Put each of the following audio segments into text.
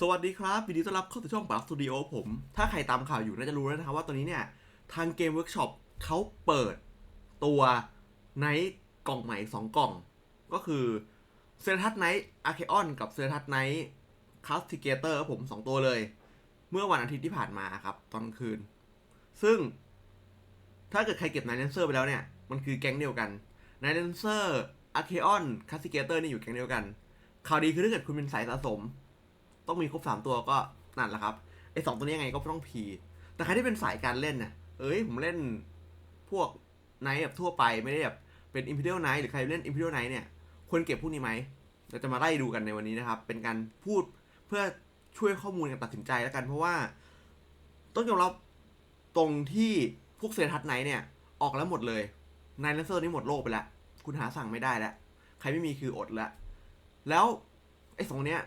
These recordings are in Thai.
สวัสดีครับยินดีต้อนรับเข้าสู่ช่องปาร์คสตูดิโอผม ถ้าใครตามข่าวอยู่น่าจะรู้แล้วนะครับว่าตอนนี้เนี่ย ทางเกมเวิร์กช็อปเขาเปิดตัวไนท์กล่องใหม่2กล่อง ก็คือเซอร์ทัสไนท์อาร์เคออนกับเซอร์ทัสไนท์คาสติเกเตอร์ผม 2 ตัวเลย เมื่อวันอาทิตย์ที่ผ่านมาครับ ตอนคืน ซึ่ง ถ้าเกิดใครเก็บไนท์แดนเซอร์ไปแล้วเนี่ย มันคือแก๊งเดียวกันไนท์แดนเซอร์อาร์เคออนคาสติเกเตอร์นี่อยู่แก๊งเดียวกันข่าวดีคือถ้าเกิดคุณเป็นสายสะสม ต้องมีครบสามตัวก็นั่นแหละครับไอสองตัวนี้ยังไงก็ต้องพีแต่ใครที่เป็นสายการเล่นน่ะเอ้ยผมเล่นพวกไนท์แบบทั่วไปไม่ได้แบบเป็น Imperial Knight หรือใครเล่น Imperial Knight เนี่ยควรเก็บพวกนี้ไหมเราจะมาไล่ดูกันในวันนี้นะครับ เป็นการพูดเพื่อช่วยข้อมูลการตัดสินใจแล้วกัน เพราะว่าต้องยอมรับตรงที่พวกเซทัสไนท์เนี่ยออกแล้วหมดเลยไนท์เลนเซอร์นี่หมดโลกไปแล้ว คุณหาสั่งไม่ได้แล้ว ใครไม่มีคืออดแล้ว แล้วไอ้สองเนี้ย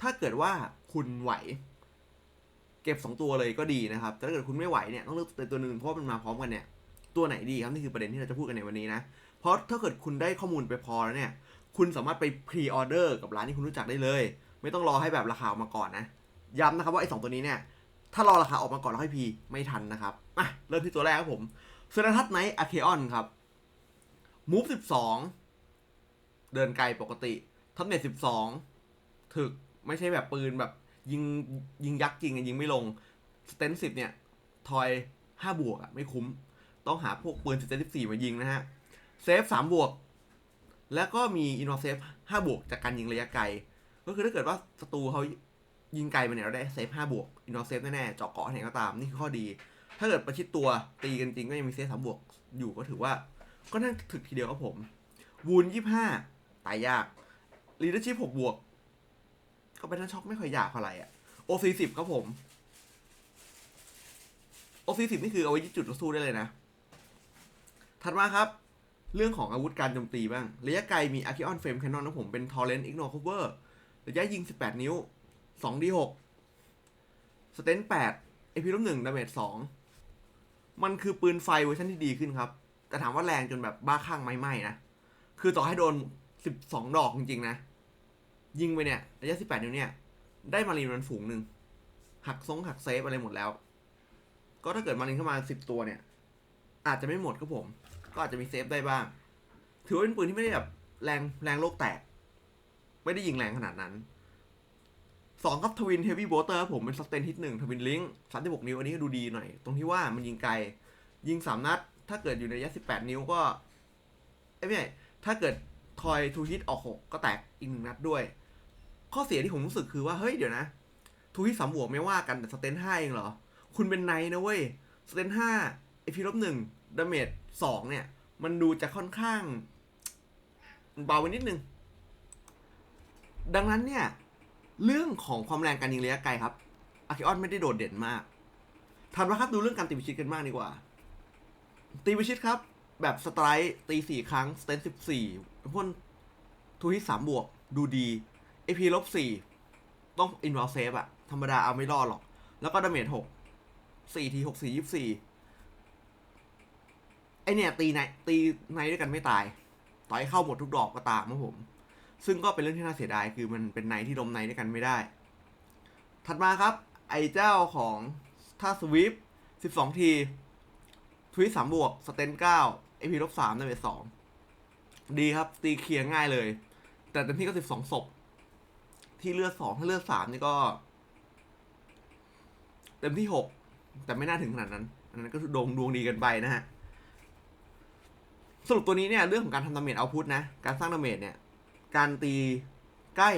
ถ้าเกิดว่าคุณไหว เก็บสองตัวเลยก็ดีนะครับแต่ถ้าเกิดคุณไม่ไหวเนี่ยต้องเลือกตัวตัวหนึ่งเพราะมันมาพร้อมกันเนี่ยตัวไหนดีครับนี่คือประเด็นที่เราจะพูดกันในวันนี้นะเพราะถ้าเกิดคุณได้ข้อมูลไปพอแล้วเนี่ย คุณสามารถไปพรีออเดอร์กับร้านที่คุณรู้จักได้เลย ไม่ต้องรอให้แบบราคาออกมาก่อนนะย้ำนะครับว่าไอ้สองตัวนี้เนี่ยถ้ารอราคาออกมาก่อนแล้วค่อยพีไม่ทันนะครับอะเริ่มที่ตัวแรกครับผมเซนทัศไนท์อะเคออนครับมูฟสิบสองเดินไกลปกติทับเน็ตสิบสองถึก ไม่ใช่แบบปืนแบบยิงยิงยักษ์จริงยิงไม่ลงสเตนสิบเนี่ยทอยห้าบวกอะไม่คุ้ม ต้องหาพวกปืนสเตนสิบสี่มายิงนะฮะเซฟสามบวก แล้วก็มีอินวอเซฟห้าบวกจากการยิงระยะไกล ก็คือถ้าเกิดว่าศัตรูเขายิงไกลมาเนี่ยเราได้เซฟห้าบวกอินวอเซฟแน่ๆเจาะเกาะไหนก็ตามนี่คือข้อดี ถ้าเกิดประชิดตัวตีกันจริงก็ยังมีเซฟสามบวกอยู่ก็ถือว่าก็น่าถึกทีเดียวครับผมวูนยี่ห้าตายยากลีดเดอร์ชิพหกบวก ก็เป็นนักช็อกไม่ค่อยอยากเท่าไหร่อะโอซีสิบครับผมโอซีสิบนี่คือเอาไว้ยึดจุดแล้วสู้ได้เลยนะ ถัดมาครับ เรื่องของอาวุธการโจมตีบ้าง ระยะไกลมีอาร์คิออนเฟรมแคนนอนนะผมเป็นทอร์เรนต์อิกโนคเวอร์ระยะยิง 18 นิ้ว 2d6 สเตน8เอพีลบหนึ่งดาเมจ2มันคือปืนไฟเวอร์ชันที่ดีขึ้นครับ แต่ถามว่าแรงจนแบบบ้าคลั่งไม่ไหมนะ คือต่อให้โดน 12 ดอกจริงๆนะ ยิงไปเนี่ยระยะ 18 นิ้วเนี่ย ได้มารีนมันฝูงหนึ่ง หักซงหักเซฟอะไรหมดแล้ว ก็ถ้าเกิดมารีนเข้ามา 10 ตัวเนี่ย อาจจะไม่หมดครับผม ก็อาจจะมีเซฟได้บ้าง ถือว่าเป็นปืนที่ไม่ได้แบบแรงแรงโลกแตก ไม่ได้ยิงแรงขนาดนั้นสองครับทวินเฮฟวี่โบเตอร์ผมเป็นสเตนฮิตหนึ่งทวินลิงสามสิบหกนิ้วอันนี้ก็ดูดีหน่อย ตรงที่ว่ามันยิงไกล ยิงสามนัด ถ้าเกิดอยู่ในระยะสิบแปดนิ้วก็เอ้ไม่ใช่ถ้าเกิดทอยทูฮิตออกหกก็แตกอีกหนึ่งนัดด้วย ข้อเสียที่ผมรู้สึกคือว่า เฮ้ย เดี๋ยวนะ ทูฮิตสามบวกไม่ว่ากัน แต่สเตนห้าเองเหรอ คุณเป็นไนนะเว้ย สเตนห้าเอพีลบหนึ่งดาเมจสองเนี่ย มันดูจะค่อนข้าง เบาไปนิดนึง ดังนั้นเนี่ย เรื่องของความแรงการยิงระยะไกลครับอาคิออนไม่ได้โดดเด่นมากถัดมาครับดูเรื่องการตีพิชิตกันบ้างดีกว่า ตีพิชิตครับ แบบสไตร์ตีสี่ครั้ง สเตนสิบสี่พ่นทูฮิตสามบวกดูดี เอพีลบสี่ต้องอินวอลเซฟอะธรรมดาเอาไม่รอดหรอก แล้วก็ดาเมจหกสี่ทีหกสี่ยี่สี่ไอเนี่ย ตีในตีในด้วยกันไม่ตาย ต่อให้เข้าหมดทุกดอกก็ตามครับผม ซึ่งก็เป็นเรื่องที่น่าเสียดายคือมันเป็นไนท์ที่ลมไนด้วยกันไม่ได้ ถัดมาครับ ไอเจ้าของท่าสวิปสิบสองทีทวิตสามบวก สเตนเก้าเอพีลบสามดาเมจสองดีครับ ตีเคลียร์ง่ายเลย แต่เต็มที่ก็สิบสองศพ ที่เลือดสองถ้าเลือดสามนี่ก็ เต็มที่หกแต่ไม่น่าถึงขนาดนั้น อันนั้นก็ดวงดวงดีกันไปนะฮะ สรุปตัวนี้เนี่ย เรื่องของการทำดาเมจเอาพุทนะ การสร้างดาเมจเนี่ย การตีใกล้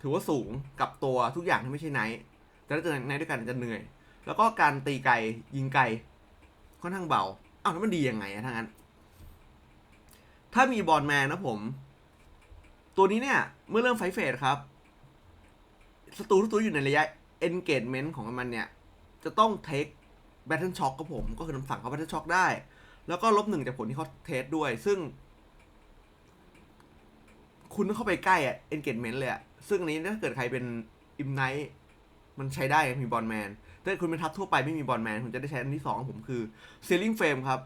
ถือว่าสูงกับตัวทุกอย่างที่ไม่ใช่ไนท์แต่ถ้าเจอไนท์ด้วยกันจะเหนื่อย แล้วก็การตีไกลยิงไกลค่อนข้างเบาอ้าวแล้วมันดียังไงอะทั้งนั้น ถ้ามีบอลแมนนะผม ตัวนี้เนี่ย เมื่อเริ่มไฟเฟสครับ ศัตรูทุกตัวอยู่ในระยะ engagement ของมันเนี่ย จะต้อง take battle shock กับผม ก็คือคำสั่งเขา battle shock ได้ แล้วก็ลบหนึ่งจากผลที่เขาเทสด้วย ซึ่ง คุณต้องเข้าไปใกล้อะ engagement เลยอะซึ่งอันนี้ถ้าเกิดใครเป็นอิมไนท์มันใช้ได้มีบอลแมนถ้าคุณเป็นทัพทั่วไปไม่มีบอลแมนคุณจะได้ใช้อันที่สองของผมคือ Sealing Frame ครับ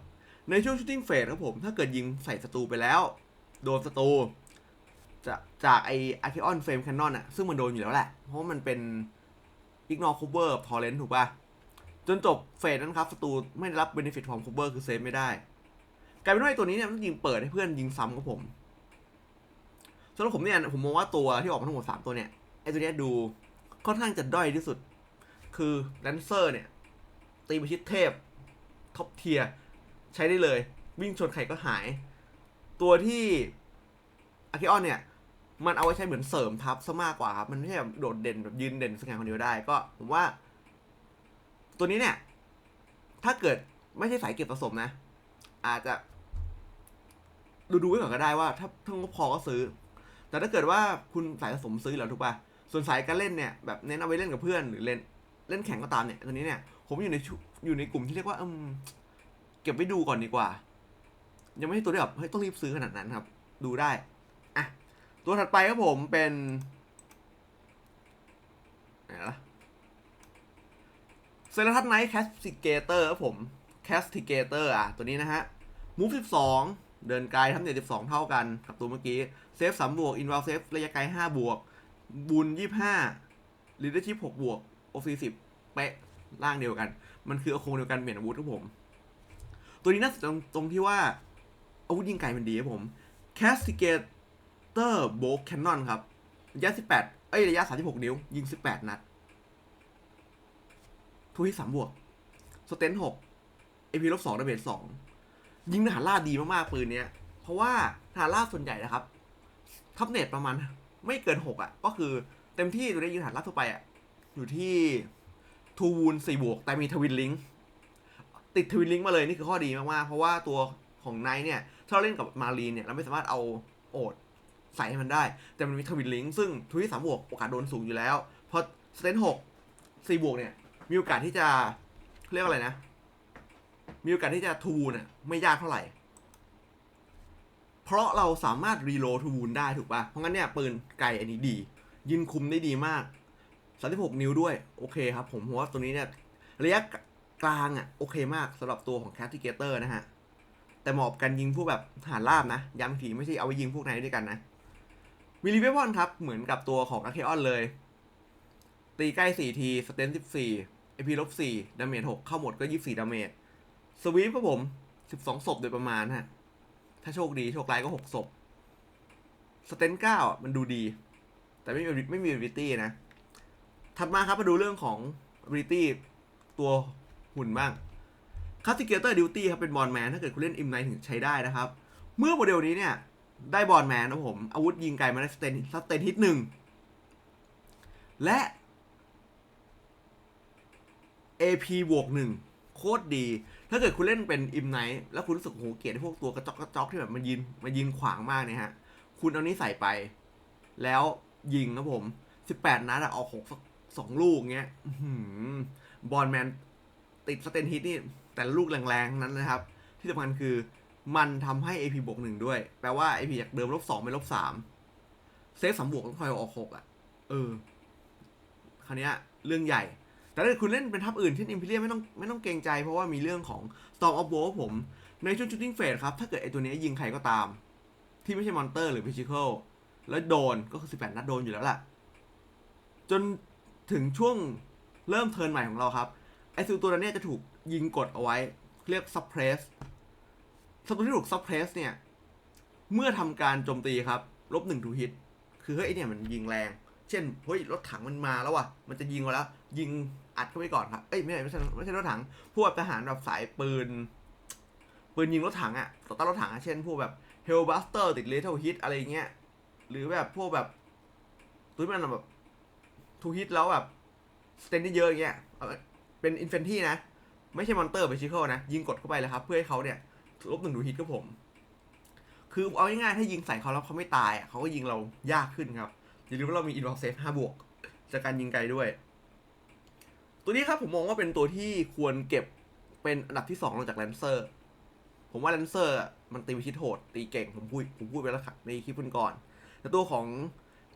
ในช่วง Shooting Phase ครับผม ถ้าเกิดยิงใส่ศัตรูไปแล้ว โดนศัตรู จากจากไออาร์คิออนเฟรมแคนนอนอะซึ่งมันโดนอยู่แล้วแหละ เพราะมันเป็น ignore cover ทอร์เรนถูกป่ะ จนจบเฟสนั้นครับศัตรูไม่ได้รับ benefit ของ cover คือเซฟไม่ได้ กลายเป็นว่าไอตัวนี้เนี่ยมันยิงเปิดให้เพื่อนยิงซ้ำกับผมสำหรับผมเนี่ยผมมองว่าตัวที่ออกมาทั้งหมด3ตัวเนี่ยไอตัวเนี้ยดูค่อนข้างจะด้อยที่สุด คือแ a นเซอร์เนี่ย ตีประชิดเทพท็อปเทียใช้ได้เลย วิ่งชนใครก็หาย ตัวที่อาคิออนเนี่ย มันเอาไว้ใช้เหมือนเสริมทับซะมากกว่าครับ มันไม่ใช่แบบโดดเด่นแบบยืนเด่นสง่าคนเดียวได้ก็ผมว่า ตัวนี้เนี่ย ถ้าเกิดไม่ใช่สายเก็บผสมนะ อาจจะ ดูดูไว้ก่อนก็ได้ว่า ถ้าถ้างบพอก็ซื้อ แต่ถ้าเกิดว่าคุณสายผสมซื้อแล้วถูกป่ะส่วนสายการเล่นเนี่ยแบบเน้นเอาไว้เล่นกับเพื่อนหรือเล่นเล่นแข่งก็ตามเนี่ยตัวนี้เนี่ย ผมอยู่ในชุอยู่ในกลุ่มที่เรียกว่าอืมเก็บไว้ดูก่อนดีกว่า ยังไม่ใช่ตัวที่แบบเฮ้ยต้องรีบซื้อขนาดนั้นครับ ดูได้ ตัวถัดไปครับผมเป็นไหนละเซเลทัสไนท์แคสติเกเตอร์ครับผมแคสติเกเตอร์อะ ตัวนี้นะฮะมูฟ12เดินไกลทำเน็ต12เท่ากันกับตัวเมื่อกี้ เซฟ3บวก อินว l ลเซฟระยะไกล5บวก บุญ25 leadership 6บวก OC 10เป๊ะร่างเดียวกัน มันคือโครงเดียวกันเปลี่ยนอาวุธครับผม ตัวนี้น่าสนใจตรงที่ว่าอาวุธยิงไกลมันดีครับผมแคสติกเก Castigator Bow Cannon ครับระยะ 18 เอ้ยระยะ 36 นิ้ว ยิง 18 นัด ทุที่3บวก สเตน6 AP ลบ2ดาเมจ2ยิงทหารล่าดีมากๆ ปืนเนี้ย เพราะว่าทหารล่าส่วนใหญ่นะครับ ทับเน็ตประมาณ ไม่เกิน6อะ ก็คือเต็มที่ตัวนี้ยิงทหารล่าทั่วไปอะ อยู่ที่ทูวูน4บวก แต่มีทวินลิงติดทวินลิงมาเลยนี่คือข้อดีมากๆ เพราะว่าตัวของไนท์เนี่ย ถ้าเราเล่นกับมารีนเนี่ย เราไม่สามารถเอาโอด ใส่ให้มันได้ แต่มันมีทวินลิงก์ซึ่งทุที่สามบวกโอกาสโดนสูงอยู่แล้ว เพราะสเตนหกสี่บวกเนี่ย มีโอกาสที่จะเรียกอะไรนะ มีโอกาสที่จะทูวูนอะไม่ยากเท่าไหร่ เพราะเราสามารถรีโลทูวูนได้ถูกป่ะ เพราะงั้นเนี่ยปืนไกลอันนี้ดียิงคุมได้ดีมาก36 นิ้วด้วย โอเคครับ ผมว่าตัวนี้เนี่ยระยะกลางอะ โอเคมากสำหรับตัวของ c a t i g a t o r นะฮะ แต่เหมาะกับการยิงพวกแบบฐานราบนะ ย้ำทีไม่ใช่เอาไปยิงพวกไหนด้วยกันนะ มิลลิเวพอนครับ เหมือนกับตัวของอาเคออนเลย ตีใกล้ 4 ที สเตน14 AP ลบ4ดาเมจ6เข้าหมดก็ 24ดาเมจสวีปครับผม 12 ศพโดยประมาณฮะ ถ้าโชคดี โชคร้ายก็ 6 ศพ สเตน9มันดูดี แต่ไม่มีไม่มี ability นะ ถัดมาครับมาดูเรื่องของ ability ตัวหุ่นบ้างคาสติเกเตอร์ดิวตี้ครับเป็นบอลแมนถ้าเกิดคุณเล่นอิมไนถึงใช้ได้นะครับ เมื่อโมเดลนี้เนี่ย ได้บอลแมนนะผม อาวุธยิงไกลมาได้สเตนสเตนฮิตหนึ่ง และ AP บวกหนึ่งโคตรดี ถ้าเกิดคุณเล่นเป็นอิมไนแล้วคุณรู้สึกโหเกลียดพวกตัวกระจอกกระจอกที่แบบมันยินมันยินขวางมากเนี่ยฮะ คุณเอานี้ใส่ไป แล้วยิงครับผม 18 นัดอะออกหกสองลูกเงี้ยบอลแมนติดสเตนฮิตนี่ แต่ลูกแรงๆ นั้นนะครับ ที่สำคัญคือ มันทำให้ AP บวกหนึ่งด้วย แปลว่า AP จากเดิมลบสองเป็นลบสามเซฟสามบวกต้องคอยออกหกอะ เออ คราวนี้เรื่องใหญ่ แต่ถ้าเกิดคุณเล่นเป็นทัพอื่นเช่น Imperial ไม่ต้องไม่ต้องเกรงใจเพราะว่ามีเรื่องของ Storm of War ผม ในช่วง shooting phase ครับ ถ้าเกิดไอตัวนี้ยิงใครก็ตาม ที่ไม่ใช่มอนเตอร์หรือ physical แล้วโดนก็คือ 18 นัดโดนอยู่แล้วล่ะ จนถึงช่วงเริ่มเทิร์นใหม่ของเราครับ ไอซิลตัวนั้จะถูกยิงกดเอาไว้ เรียก suppress ศัตรูที่ถูก suppress เนี่ย เมื่อทำการโจมตีครับลบหนึ่งทูฮิต คือเฮ้ยไอเนี่ยมันยิงแรง เช่นเฮ้ยรถถังมันมาแล้วว่ะ มันจะยิงมาแล้ว ยิงอัดเข้าไปก่อนครับ เอ้ยไม่ใช่ไม่ใช่ไม่ใช่รถถัง พวกทหารแบบสายปืน ปืนยิงรถถังอะต่อต้านรถถังอะเช่นพวกแบบ Hellbuster ติด Lethal Hit อะไรเงี้ย หรือแบบพวกแบบตัวที่มันแบบทูฮิตแล้วแบบสเตนที่เยอะอย่างเงี้ยเอาเป็นอินเฟนที่นะ ไม่ใช่มอนเตอร์ไปชิเคิลนะ ยิงกดเข้าไปเลยครับ เพื่อให้เขาเนี่ย ลบหนึ่งทูฮิตกับผม คือเอาง่ายๆถ้ายิงใส่เขาแล้วเขาไม่ตายอะเขาก็ยิงเรายากขึ้นครับ อย่าลืมว่าเรามีอินวอลเซฟห้าบวกจากการยิงไกลด้วย ตัวนี้ครับผมมองว่าเป็นตัวที่ควรเก็บเป็นอันดับที่สองรองจากแลนเซอร์ ผมว่าแลนเซอร์มันตีวิชิตโหด ตีเก่ง ผมพูดผมพูดไปแล้วครับในคลิปก่อนแต่ตัวของ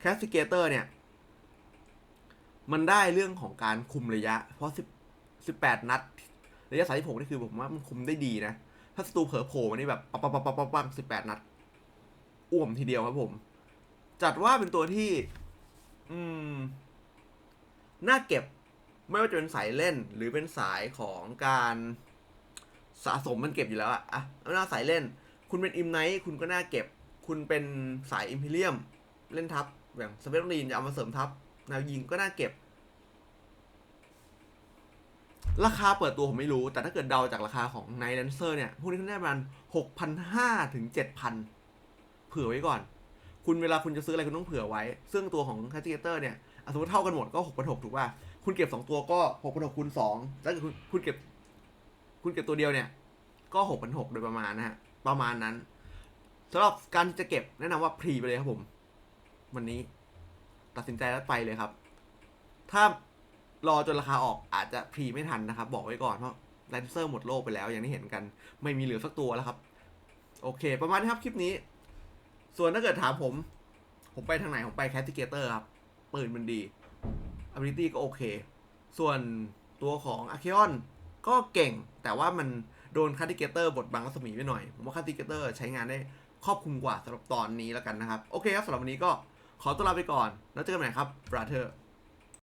c a s t i g a t o r เนี่ย มันได้เรื่องของการคุมระยะ เพราะ10 18นัด ระยะ36นี่คือผมว่ามันคุมได้ดีนะ ถ้าศัตรูเผลอโผล่มานี่แบบปังปังปังปังปัง18นัดอ้วมทีเดียวครับผม จัดว่าเป็นตัวที่ อืม น่าเก็บ ไม่ว่าจะเป็นสายเล่น หรือเป็นสายของการสะสมมันเก็บอยู่แล้วอะอะหน้าสายเล่น คุณเป็นอิมไนท์คุณก็น่าเก็บ คุณเป็นสายอิมพีเรียม เล่นทับ อย่างสเปรลีนจะเอามาเสริมทับแนวยิงก็น่าเก็บ ราคาเปิดตัวผมไม่รู้ แต่ถ้าเกิดเดาจากราคาของไนท์แลนเซอร์เนี่ยพวกนี้ก็ได้ประมาณหกพันห้าถึงเจ็ดพันเผื่อไว้ก่อน คุณเวลาคุณจะซื้ออะไรคุณต้องเผื่อไว้ ซึ่งตัวของคาติเกเตอร์เนี่ยสมมติเท่ากันหมดก็หกพันหกถูกป่ะ คุณเก็บสองตัวก็หกพันหกคูณสองแล้วคุณคุณเก็บ คุณเก็บตัวเดียวเนี่ย ก็หกพันหกโดยประมาณนะฮะ ประมาณนั้นสำหรับการจะเก็บแนะนำว่าพรีไปเลยครับผม วันนี้ ตัดสินใจแล้วไปเลยครับ ถ้า รอจนราคาออกอาจจะพรีไม่ทันนะครับ บอกไว้ก่อนเพราะแลนเซอร์หมดโลกไปแล้วอย่างที่เห็นกัน ไม่มีเหลือสักตัวแล้วครับ โอเค ประมาณนี้ครับคลิปนี้ ส่วนถ้าเกิดถามผม ผมไปทางไหน ผมไปแคสติเกเตอร์ครับ ปืนมันดี ability ก็โอเค ส่วนตัวของอาเค o อนก็เก่ง แต่ว่ามันโดนคาติเกเตอร์บดบังรัศมีไปหน่อย ผมว่าคาติเกเตอร์ใช้งานได้ครอบคลุมกว่าสำหรับตอนนี้แล้วกันนะครับ โอเคครับสำหรับวันนี้ก็ขอตัวลาไปก่อน แล้วเจอกันใหม่ครับ brother